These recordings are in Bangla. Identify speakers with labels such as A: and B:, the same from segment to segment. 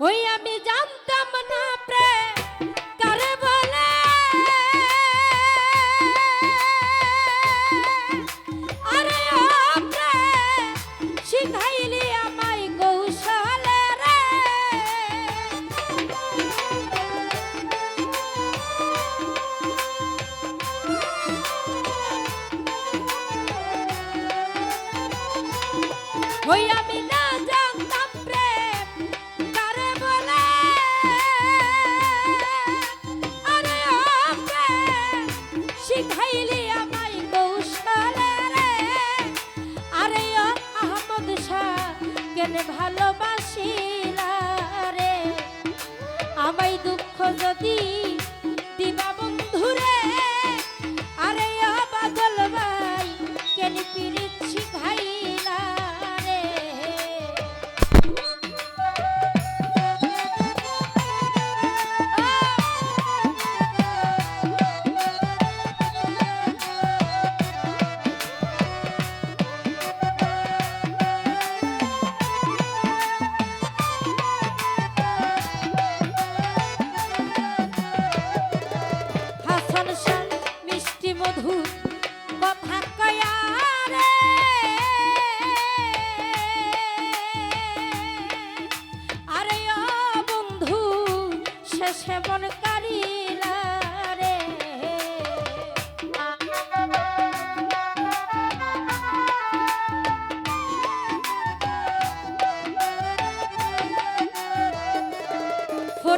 A: ওই আমি জানতাম না প্রেম কারে বলে? আরে প্রেম, শিখাইলি আমায় কৌশলে রে। ওই আমি কেন ভালোবাসিলা রে। আমায় দুঃখ যদি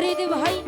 A: 礼ではい。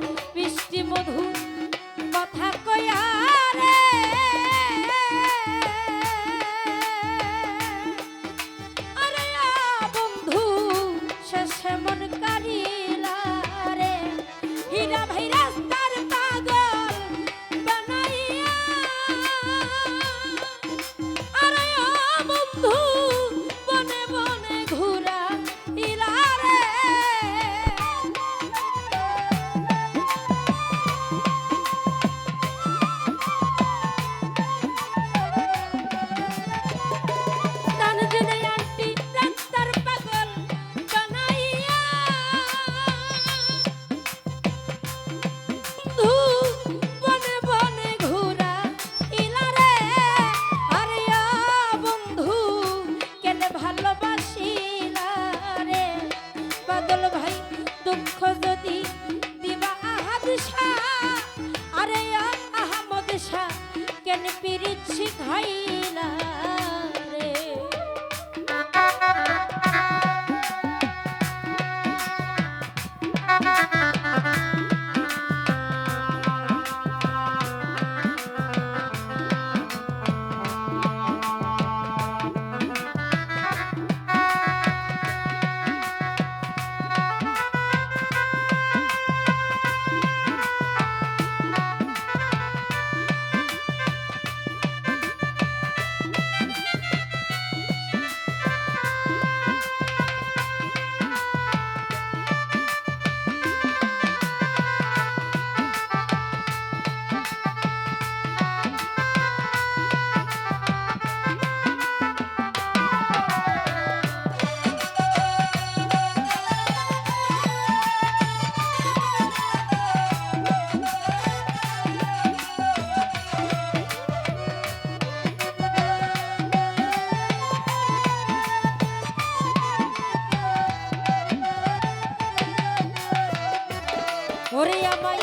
A: ওরে আমায়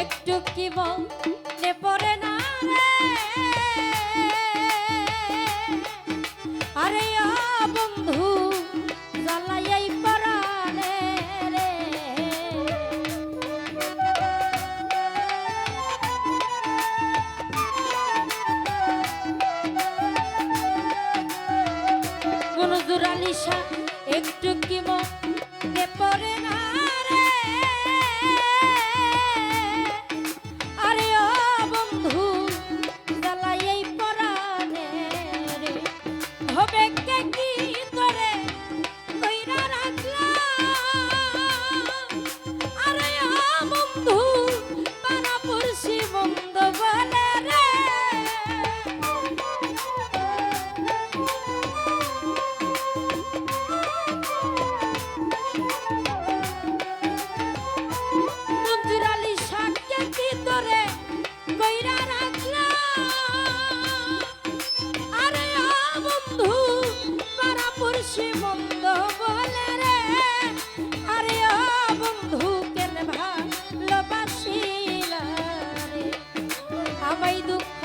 A: একটু কি বল? সবাই দুঃখ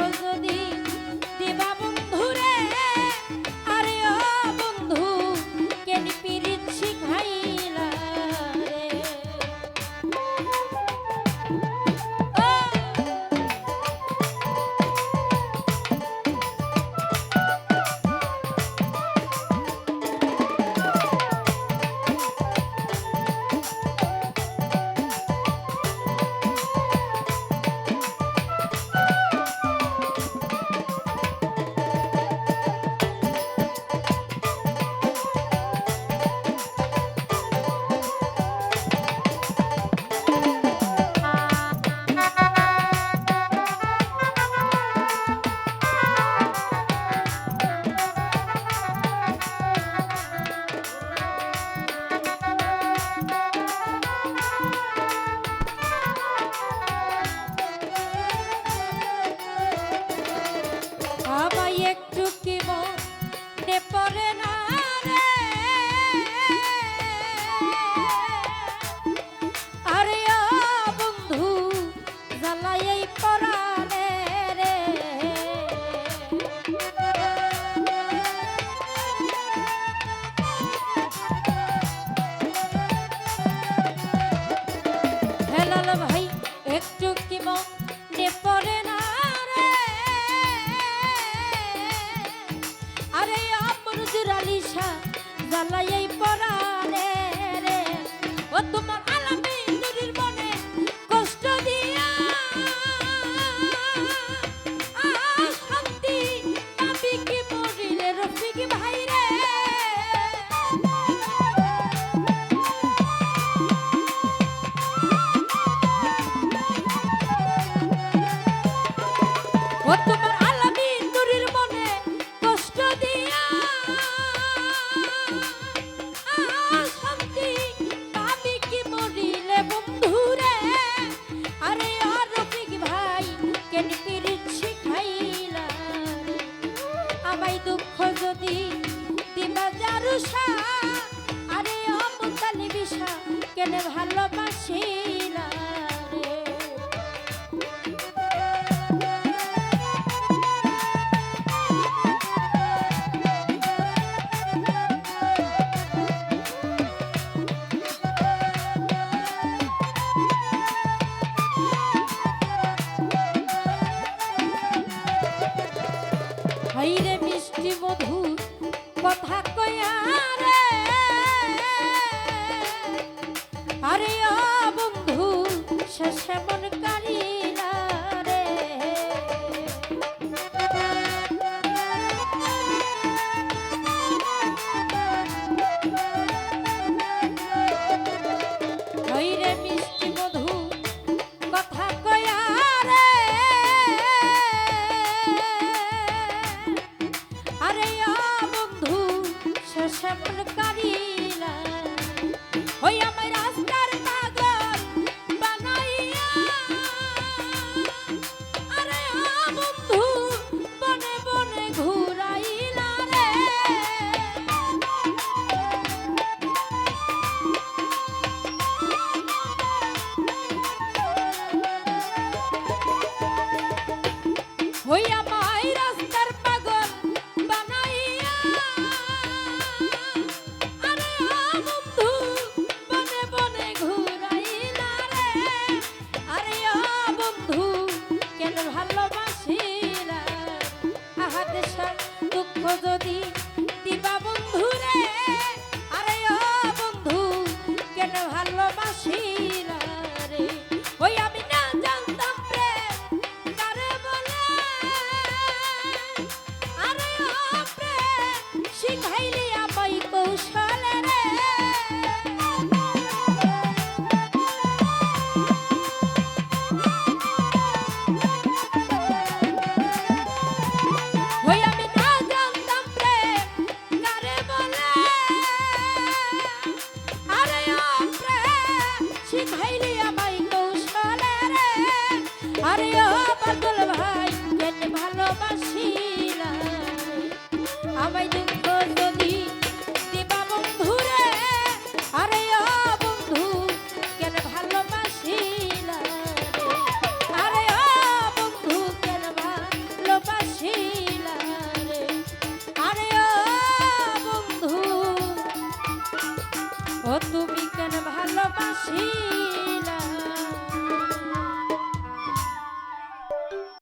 A: পরাণে রে। ও তোমার apa itu শেষে মন যদি